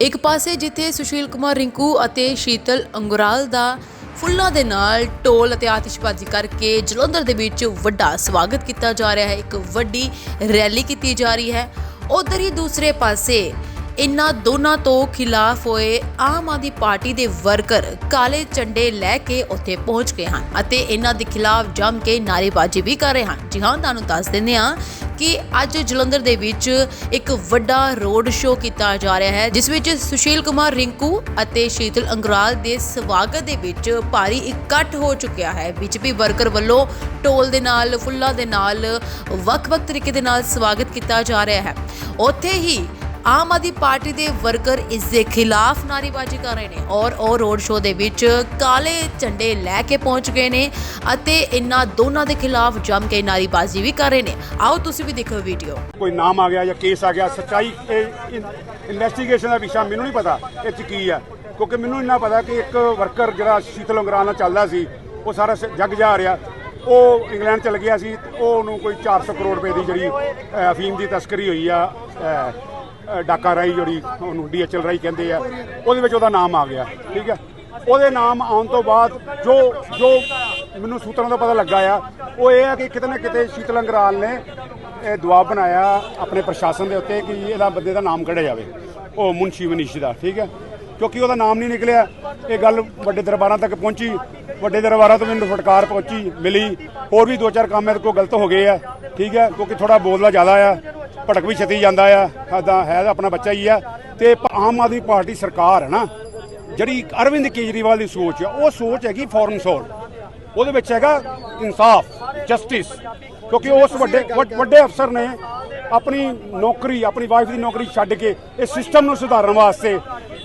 ਇੱਕ ਪਾਸੇ ਜਿੱਥੇ ਸੁਸ਼ੀਲ ਕੁਮਾਰ ਰਿੰਕੂ ਅਤੇ ਸ਼ੀਤਲ ਅੰਗੁਰਾਲ ਦਾ ਫੁੱਲਾਂ ਦੇ ਨਾਲ ਢੋਲ ਅਤੇ ਆਤਿਸ਼ਬਾਜ਼ੀ ਕਰਕੇ ਜਲੰਧਰ ਦੇ ਵਿੱਚ ਵੱਡਾ ਸਵਾਗਤ ਕੀਤਾ ਜਾ ਰਿਹਾ ਹੈ, ਇੱਕ ਵੱਡੀ ਰੈਲੀ ਕੀਤੀ ਜਾ ਰਹੀ ਹੈ। ਉਧਰ ਹੀ ਦੂਸਰੇ ਪਾਸੇ ਇਨ੍ਹਾਂ ਦੋਨਾਂ ਤੋਂ ਖਿਲਾਫ ਹੋਏ ਆਮ ਆਦਮੀ ਪਾਰਟੀ ਦੇ ਵਰਕਰ ਕਾਲੇ ਝੰਡੇ ਲੈ ਕੇ ਉੱਥੇ ਪਹੁੰਚ ਗਏ ਹਨ ਅਤੇ ਇਹਨਾਂ ਦੇ ਖਿਲਾਫ ਜੰਮ ਕੇ ਨਾਅਰੇਬਾਜ਼ੀ ਵੀ ਕਰ ਰਹੇ ਹਨ। ਜੀ ਹਾਂ, ਤੁਹਾਨੂੰ ਦੱਸ ਦਿੰਦੇ ਹਾਂ ਕਿ ਅੱਜ ਜਲੰਧਰ ਦੇ ਵਿੱਚ ਇੱਕ ਵੱਡਾ ਰੋਡ ਸ਼ੋਅ ਕੀਤਾ ਜਾ ਰਿਹਾ ਹੈ, ਜਿਸ ਵਿੱਚ ਸੁਸ਼ੀਲ ਕੁਮਾਰ ਰਿੰਕੂ ਅਤੇ ਸ਼ੀਤਲ ਅੰਗਰਾਲ ਦੇ ਸਵਾਗਤ ਦੇ ਵਿੱਚ ਭਾਰੀ ਇਕੱਠ ਹੋ ਚੁੱਕਿਆ ਹੈ। ਬੀਜੇਪੀ ਵਰਕਰ ਵੱਲੋਂ ਢੋਲ ਦੇ ਨਾਲ, ਫੁੱਲਾਂ ਦੇ ਨਾਲ ਵੱਖ-ਵੱਖ ਤਰੀਕੇ ਦੇ ਨਾਲ ਸਵਾਗਤ ਕੀਤਾ ਜਾ ਰਿਹਾ ਹੈ। ਉੱਥੇ ਹੀ ਆਮ ਆਦਮੀ ਪਾਰਟੀ ਦੇ ਵਰਕਰ ਇਸ ਦੇ ਖਿਲਾਫ ਨਾਅਰੇਬਾਜ਼ੀ ਕਰ ਰਹੇ ਨੇ ਔਰ ਉਹ ਰੋਡ ਸ਼ੋਅ ਦੇ ਵਿੱਚ ਕਾਲੇ ਝੰਡੇ ਲੈ ਕੇ ਪਹੁੰਚ ਗਏ ਨੇ ਅਤੇ ਇਨ੍ਹਾਂ ਦੋਨਾਂ ਦੇ ਖਿਲਾਫ ਜੰਮ ਕੇ ਨਾਅਰੇਬਾਜ਼ੀ ਵੀ ਕਰ ਰਹੇ ਨੇ। ਆਓ ਤੁਸੀਂ ਵੀ ਦੇਖੋ ਵੀਡੀਓ। ਕੋਈ ਨਾਮ ਆ ਗਿਆ ਜਾਂ ਕੇਸ ਆ ਗਿਆ, ਸੱਚਾਈ ਇਨਵੈਸਟੀਗੇਸ਼ਨ ਦਾ ਵਿਸ਼ਾ ਮੈਨੂੰ ਨਹੀਂ ਪਤਾ ਇਹ ਚ ਕੀ ਆ। ਕਿਉਂਕਿ ਮੈਨੂੰ ਇੰਨਾ ਪਤਾ ਕਿ ਇੱਕ ਵਰਕਰ ਜਿਹੜਾ ਸ਼ੀਤਲ ਉਂਗਰਾਲ ਨਾਲ ਚੱਲਦਾ ਸੀ, ਉਹ ਸਾਰਾ ਜੱਗ ਜਾ ਰਿਹਾ। ਉਹ ਇੰਗਲੈਂਡ ਚਲ ਗਿਆ ਸੀ, ਉਹ ਉਹਨੂੰ ਕੋਈ 400 ਕਰੋੜ ਰੁਪਏ ਦੀ ਜਿਹੜੀ ਅਫੀਮ ਦੀ ਤਸਕਰੀ ਹੋਈ ਆ ਡਾਕਾ ਰਾਈ ਜਿਹੜੀ ਉਹਨੂੰ ਡੀਐਚਐਲ ਰਾਈ ਕਹਿੰਦੇ ਆ, ਉਹਦੇ ਵਿੱਚ ਉਹਦਾ ਨਾਮ ਆ ਗਿਆ, ਠੀਕ ਹੈ? ਉਹਦੇ ਨਾਮ ਆਉਣ ਤੋਂ ਬਾਅਦ ਜੋ ਜੋ ਮੈਨੂੰ ਸੂਤਰਾਂ ਤੋਂ ਪਤਾ ਲੱਗਾ ਆ, ਉਹ ਇਹ ਆ ਕਿ ਕਿਤੇ ਨਾ ਕਿਤੇ ਸ਼ੀਤਲ ਅੰਗਰਾਲ ਨੇ ਇਹ ਦਬਾਅ ਬਣਾਇਆ ਆਪਣੇ ਪ੍ਰਸ਼ਾਸਨ ਦੇ ਉੱਤੇ ਕਿ ਇਹਦਾ ਬੰਦੇ ਦਾ ਨਾਮ ਕੱਢਿਆ ਜਾਵੇ, ਉਹ ਮੁਨਸ਼ੀ ਮਨੀਸ਼ ਦਾ, ਠੀਕ ਹੈ? ਕਿਉਂਕਿ ਉਹਦਾ ਨਾਮ ਨਹੀਂ ਨਿਕਲਿਆ, ਇਹ ਗੱਲ ਵੱਡੇ ਦਰਬਾਰਾਂ ਤੱਕ ਪਹੁੰਚੀ, ਵੱਡੇ ਦਰਬਾਰਾਂ ਤੋਂ ਮੈਨੂੰ ਫਟਕਾਰ ਪਹੁੰਚੀ, ਮਿਲੀ, ਹੋਰ ਵੀ ਦੋ ਚਾਰ ਕੰਮ ਇਹਦੇ ਕੋਲ ਗਲਤ ਹੋ ਗਏ ਆ, ਠੀਕ ਹੈ? ਕਿਉਂਕਿ ਥੋੜਾ ਬੋਲਦਾ ਜ਼ਿਆਦਾ ਆ ਭੜਕ ਵੀ ਛਤੀ ਜਾਂਦਾ ਆ। ਸਾਡਾ ਹੈ ਤਾਂ ਆਪਣਾ ਬੱਚਾ ਹੀ ਆ। ਤੇ ਆਮ ਆਦਮੀ ਪਾਰਟੀ ਸਰਕਾਰ ਹੈ ਨਾ, ਜਿਹੜੀ ਅਰਵਿੰਦ ਕੇਜਰੀਵਾਲ ਦੀ ਸੋਚ ਆ, ਉਹ ਸੋਚ ਹੈਗੀ ਫੋਰਨ ਸੋਲ। ਉਹਦੇ ਵਿੱਚ ਹੈਗਾ ਇਨਸਾਫ, ਜਸਟਿਸ। ਕਿਉਂਕਿ ਉਸ ਵੱਡੇ, ਵੱਡ- ਵੱਡੇ ਅਫਸਰ ਨੇ ਆਪਣੀ ਨੌਕਰੀ, ਆਪਣੀ ਵਾਈਫ ਦੀ ਨੌਕਰੀ ਛੱਡ ਕੇ ਇਸ ਸਿਸਟਮ ਨੂੰ ਸੁਧਾਰਨ ਵਾਸਤੇ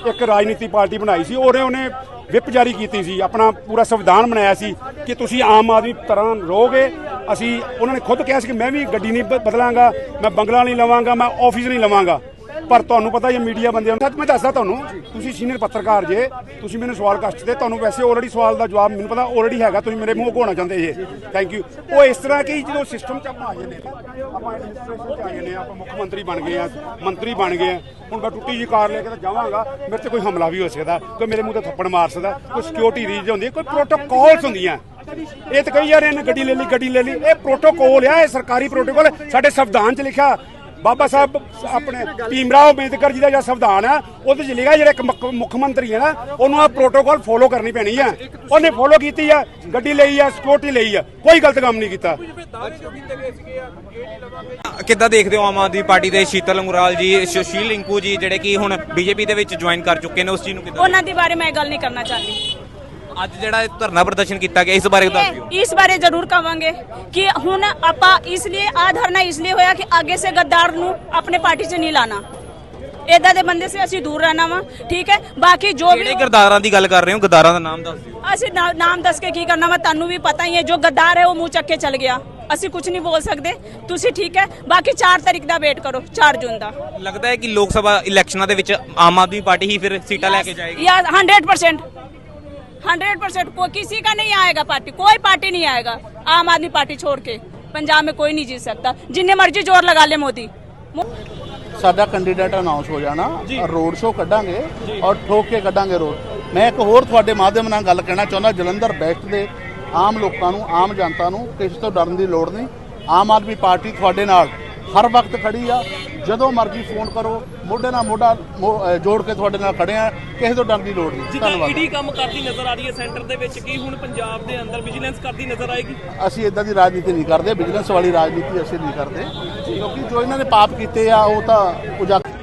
ਇੱਕ ਰਾਜਨੀਤੀ ਪਾਰਟੀ ਬਣਾਈ ਸੀ। ਉਹਨੇ ਉਹਨੇ ਵਿਪ ਜਾਰੀ ਕੀਤੀ ਸੀ। ਆਪਣਾ ਪੂਰਾ ਸੰਵਿਧਾਨ ਬਣਾਇਆ ਸੀ ਕਿ ਤੁਸੀਂ ਆਮ ਆਦਮੀ ਤਰ੍ਹਾਂ ਰਹੋਗੇ ਅਸੀਂ ਉਹਨਾਂ ਨੇ ਖੁਦ ਕਿਹਾ ਸੀ ਕਿ ਮੈਂ ਵੀ ਗੱਡੀ ਨਹੀਂ ਬਦਲਾਂਗਾ, ਮੈਂ ਬੰਗਲਾ ਨਹੀਂ ਲਵਾਂਗਾ, ਮੈਂ ਆਫਿਸ ਨਹੀਂ ਲਵਾਂਗਾ। ਪਰ ਤੁਹਾਨੂੰ ਪਤਾ ਹੀ ਮੀਡੀਆ ਬੰਦਿਆਂ ਨੂੰ ਮੈਂ ਦੱਸਦਾ ਤੁਹਾਨੂੰ, ਤੁਸੀਂ ਸੀਨੀਅਰ ਪੱਤਰਕਾਰ ਜੇ, ਤੁਸੀਂ ਮੈਨੂੰ ਸਵਾਲ ਕੱਟ ਦੇ, ਤੁਹਾਨੂੰ ਵੈਸੇ ਆਲਰੇਡੀ ਸਵਾਲ ਦਾ ਜਵਾਬ ਮੈਨੂੰ ਪਤਾ ਆਲਰੇਡੀ ਹੈਗਾ, ਤੁਸੀਂ ਮੇਰੇ ਮੂੰਹ ਘੋਣਾ ਚਾਹੁੰਦੇ ਜੇ ਥੈਂਕ ਯੂ ਉਹ ਇਸ ਤਰ੍ਹਾਂ ਕਿ ਜਦੋਂ ਸਿਸਟਮ ਚ ਆਪਾਂ ਆ ਜਾਂਦੇ ਆਪਾਂ ਐਡਮਿਨਿਸਟ੍ਰੇਸ਼ਨ ਚ ਆ ਜਾਂਦੇ ਆਪਾਂ ਮੁੱਖ ਮੰਤਰੀ ਬਣ ਗਏ ਆ ਮੰਤਰੀ ਬਣ ਗਏ ਆ ਹੁਣ ਮੈਂ ਟੁੱਟੀ ਜੀ ਕਾਰ ਲੈ ਕੇ ਤਾਂ ਜਾਵਾਂਗਾ, ਮੇਰੇ ਤੇ ਕੋਈ ਹਮਲਾ ਵੀ ਹੋ ਸਕਦਾ, ਕੋਈ ਮੇਰੇ ਮੂੰਹ ਤੇ ਥੱਪੜ ਮਾਰ ਸਕਦਾ, ਕੋਈ ਸਿਕਿਉਰਿਟੀ ਰੀਜ ਹੁੰਦੀ ਕੋਈ ਪ੍ਰੋਟੋਕੋਲਸ ਹੁੰਦੀਆਂ। ਇਹ ਤਾਂ ਕਈ ਯਾਰ ਇਹਨੇ ਗੱਡੀ ਲੈ ਲਈ ਗੱਡੀ ਲੈ ਲਈ। ਇਹ ਪ੍ਰੋਟੋਕਾਲ ਆ ਇਹ ਸਰਕਾਰੀ ਪ੍ਰੋਟੋਕਾਲ ਸਾਡੇ ਸੰਵਿਧਾਨ 'ਚ ਲਿਖਿਆ ਬਾਬਾ ਸਾਹਿਬ ਆਪਣੇ ਭੀਮਰਾਓ ਅੰਬੇਦਕਰ ਜੀ ਦਾ ਜਿਹੜਾ ਸੰਵਿਧਾਨ ਆ ਉਹਦੇ 'ਚ ਲਿਖਿਆ ਜਿਹੜਾ ਇੱਕ ਮੁੱਖ- ਮੁੱਖ ਮੰਤਰੀ ਹੈ ਨਾ ਉਹਨੂੰ ਆ ਪ੍ਰੋਟੋਕਾਲ ਫੋਲੋ ਕਰਨੀ ਪੈਣੀ ਆ। ਉਹਨੇ ਫੋਲੋ ਕੀਤੀ ਆ ਗੱਡੀ ਲਈ ਆ ਸਿਕਿਉਰਿਟੀ ਲਈ ਆ ਕੋਈ ਗਲਤ ਕੰਮ ਨਹੀਂ ਕੀਤਾ। ਕਿੱਦਾਂ ਦੇਖਦੇ ਹੋ ਆਮ ਆਦਮੀ ਪਾਰਟੀ ਦੇ ਸ਼ੀਤਲ ਅੰਗੁਰਾਲ ਜੀ ਸੁਸ਼ੀਲ ਰਿੰਕੂ ਜੀ ਜਿਹੜੇ ਕਿ ਹੁਣ ਬੀਜੇਪੀ ਦੇ ਵਿੱਚ ਜੁਆਇਨ ਕਰ ਚੁੱਕੇ ਨੇ ਉਸ ਚੀਜ਼ ਨੂੰ ਕਿੱਦਾਂ ਉਹਨਾਂ ਦੇ ਬਾਰੇ ਮੈਂ ਗੱਲ ਨਹੀਂ ਕਰਨਾ ਚਾਹੁੰਦੀ। ਅੱਜ ਜਿਹੜਾ ਇਹ ਧਰਨਾ ਪ੍ਰਦਰਸ਼ਨ ਕੀਤਾ ਗਿਆ ਇਸ ਬਾਰੇ ਦੱਸ ਦਿਓ। ਇਸ ਬਾਰੇ ਜ਼ਰੂਰ ਕਵਾਂਗੇ ਕਿ ਹੁਣ ਆਪਾਂ ਇਸ ਲਈ ਆ ਧਰਨਾ ਇਸ ਲਈ ਹੋਇਆ ਕਿ ਅੱਗੇ ਸੇ ਗੱਦਾਰ ਨੂੰ ਆਪਣੇ ਪਾਰਟੀ 'ਚ ਨਹੀਂ ਲਾਣਾ। ਇਦਾਂ ਦੇ ਬੰਦੇ ਸੇ ਅਸੀਂ ਦੂਰ ਰਹਿਣਾ ਵਾ ਠੀਕ ਹੈ? ਬਾਕੀ ਜੋ ਵੀ ਕਿਹੜੇ ਗਰਦਾਰਾਂ ਦੀ ਗੱਲ ਕਰ ਰਹੇ ਹੋ? ਗਰਦਾਰਾਂ ਦਾ ਨਾਮ ਦੱਸ ਦਿਓ। ਅਸੀਂ ਨਾਮ ਦੱਸ ਕੇ ਕੀ ਕਰਨਾ ਵਾ ਤੁਹਾਨੂੰ ਵੀ ਪਤਾ ਹੀ ਹੈ ਜੋ ਗੱਦਾਰ ਹੈ ਉਹ ਮੂੰਹ ਚੱਕ ਕੇ ਚਲ ਗਿਆ। ਅਸੀਂ ਕੁਝ ਨਹੀਂ ਬੋਲ ਸਕਦੇ। ਤੁਸੀਂ ਠੀਕ ਹੈ? ਬਾਕੀ 4 ਤਰੀਕ ਦਾ ਵੇਟ ਕਰੋ 4 ਜੂਨ ਦਾ। ਲੱਗਦਾ ਹੈ ਕਿ ਲੋਕ ਸਭਾ ਇਲੈਕਸ਼ਨਾਂ ਦੇ ਵਿੱਚ ਆਮ ਆਦਮੀ ਪਾਰਟੀ ਹੀ ਫਿਰ ਸੀਟਾਂ ਲੈ ਕੇ ਜਾਏਗੀ। ਯਾ 100% हंड्रेड परसेंट कोई किसी का नहीं आएगा पार्टी कोई पार्टी नहीं आएगा आम आदमी पार्टी छोड़ के पंजाब में कोई नहीं जीत सकता जिन्ने मर्जी जोर लगा ले मोदी ਸਾਡਾ ਕੈਂਡੀਡੇਟ ਅਨਾਉਂਸ ਹੋ ਜਾਣਾ ਰੋਡ ਸ਼ੋਅ ਕੱਢਾਂਗੇ ਔਰ ਠੋਕ ਕੇ ਕੱਢਾਂਗੇ ਰੋਡ ਮੈਂ ਇੱਕ ਹੋਰ ਤੁਹਾਡੇ ਮਾਧਿਅਮ ਨਾਲ ਗੱਲ ਕਹਿਣਾ ਚਾਹੁੰਦਾ ਜਲੰਧਰ ਵੈਸਟ ਦੇ ਆਮ ਲੋਕਾਂ ਨੂੰ ਆਮ ਜਨਤਾ ਨੂੰ ਕਿਸੇ ਤੋਂ ਡਰਨ ਦੀ ਲੋੜ ਨਹੀਂ ਆਮ ਆਦਮੀ ਪਾਰਟੀ ਤੁਹਾਡੇ ਨਾਲ ਹਰ ਵਕਤ ਖੜੀ ਆ ਜਦੋਂ ਮਰਜ਼ੀ ਫੋਨ ਕਰੋ ਮੋਢੇ ਨਾਲ ਮੋਢਾ ਜੋੜ ਕੇ ਤੁਹਾਡੇ ਨਾਲ ਖੜੇ ਆ ਕਿਸੇ ਤੋਂ ਡਰਨ ਦੀ ਲੋੜ ਨਹੀਂ। ਜਿੱਦਾਂ ਧੰਨਵਾਦ। ਈਡੀ ਕੰਮ ਕਰਦੀ ਨਜ਼ਰ ਆ ਰਹੀ ਹੈ ਸੈਂਟਰ ਦੇ ਵਿੱਚ ਕੀ ਹੁਣ ਪੰਜਾਬ ਦੇ ਅੰਦਰ ਵਿਜੀਲੈਂਸ ਕਰਦੀ ਨਜ਼ਰ ਆਏਗੀ? ਅਸੀਂ ਇਦਾਂ ਦੀ ਰਾਜਨੀਤੀ ਨਹੀਂ ਕਰਦੇ ਬਿਜ਼ਨਸ ਵਾਲੀ ਰਾਜਨੀਤੀ ਅਸੀਂ ਨਹੀਂ ਕਰਦੇ। ਕਿਉਂਕਿ ਜੋ ਇਹਨਾਂ ਨੇ ਪਾਪ ਕੀਤੇ ਆ ਉਹ ਤਾਂ ਉਜਾਗਰ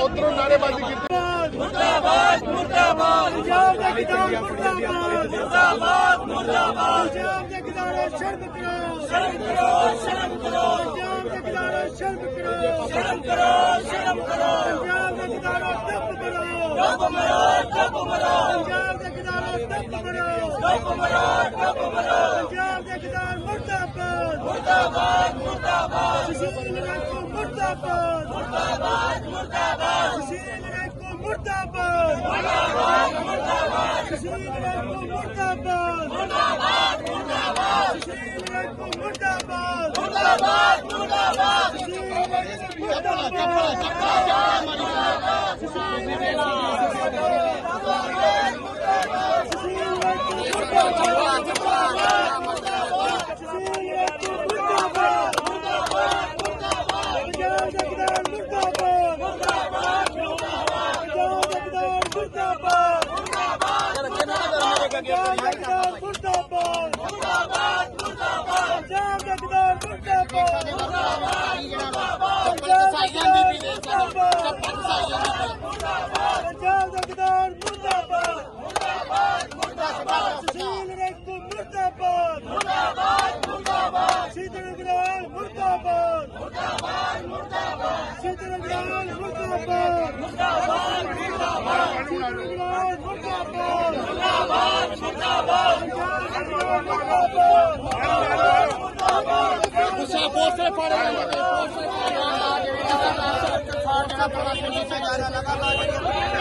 ਉਧਰੋਂ ਨਾਰੇਬਾਜ਼ੀ ਕੀਤੀ ਮੁਰਦਾਬਾਦ ਮੁਰਦਾਬਾਦ ਪੰਜਾਬ ਦੇ ਕਿਸਾਨ ਮੁਰਦਾਬਾਦ ਮੁਰਦਾਬਾਦ ਮੁਰਦਾਬਾਦ ਪੰਜਾਬ ਦੇ ਕਿਨਾਰੇ ਸ਼ਰਮ ਕਰੋ ਸ਼ਰਮ ਕਰੋ ਸ਼ਰਮ ਕਰੋ ਪੰਜਾਬ ਦੇ ਕਿਨਾਰੇ ਸ਼ਰਮ ਕਰੋ ਸ਼ਰਮ ਕਰੋ। ਸ਼ਰਮ ਕਰੋ ਪੰਜਾਬ ਦੇ ਕਿਨਾਰੇ ਤੱਪ ਕਰੋ। ਤੱਪ ਮਰੋ ਤੱਪ ਮਰੋ। ਪੰਜਾਬ ਦੇ ਕਿਨਾਰੇ ਤੱਪ ਕਰੋ। ਤੱਪ ਮਰੋ ਤੱਪ ਮਰੋ। ਪੰਜਾਬ ਦੇ ਕਿਨਾਰੇ ਮੁਰਦਾਬਾਦ। ਮੁਰਦਾਬਾਦ ਮੁਰਦਾਬਾਦ। ਸੁਸ਼ੀਲ ਰੱਖੋ ਮੁਰਦਾਬਾਦ। ਮੁਰਦਾਬਾਦ ਮੁਰਦਾਬਾਦ। ਮੁਰਦਾਬਾਦ ਮੁਰਦਾਬਾਦ ਮੁਰਦਾਬਾਦ ਸੁਸ਼ੀਲ ਰੱਖੋ ਮੁਰਦਾਬਾਦ। ਮੁਰਦਾਬਾਦ ਮੁਰਦਾਬਾਦ। ਸੁਸ਼ੀਲ ਰੱਖੋ ਮੁਰਦਾਬਾਦ। ਮੁਰਦਾਬਾਦ ਮੁਰਦਾਬਾਦ। ਸੁਸ਼ੀਲ ਰੱਖੋ ਮੁਰਦਾਬਾਦ ਸੁਸ਼ੀਲ ਪੰਜਾਬ ਦਾ ਕਿਦਾਰ ਮੁਰਦਾਬਾਦ ਮੁਰਦਾਬਾਦ ਮੁਰਦਾਬਾਦ ਸੁਸ਼ੀਲ ਰੇਕੂ ਮੁਰਦਾਬਾਦ ਮੁਰਦਾਬਾਦ ਮੁਰਦਾਬਾਦ ਸ਼ੀਤਲ ਗਰਾਲ ਮੁਰਦਾਬਾਦ ਮੁਰਦਾਬਾਦ ਮੁਰਦਾਬਾਦ ਸ਼ੀਤਲ ਗਰਾਲ ਮੁਰਦਾਬਾਦ ਮੁਰਦਾਬਾਦ ਮੁਰਦਾਬਾਦ ਸ਼ੀਤਲ ਗਰਾਲ ਮੁਰਦਾਬਾਦ ਮੁਰਦਾਬਾਦ ਮੁਰਦਾਬਾਦ ਮੁਰਦਾਬਾਦ ਮੁਰਦਾਬਾਦ ਗੁੱਸਾ ਪੋਸਟਰ ਫਾੜੇ ਜਾਂਦੇ ਪੋਸਟਰ ਫਾੜੇ ਜਾਂਦੇ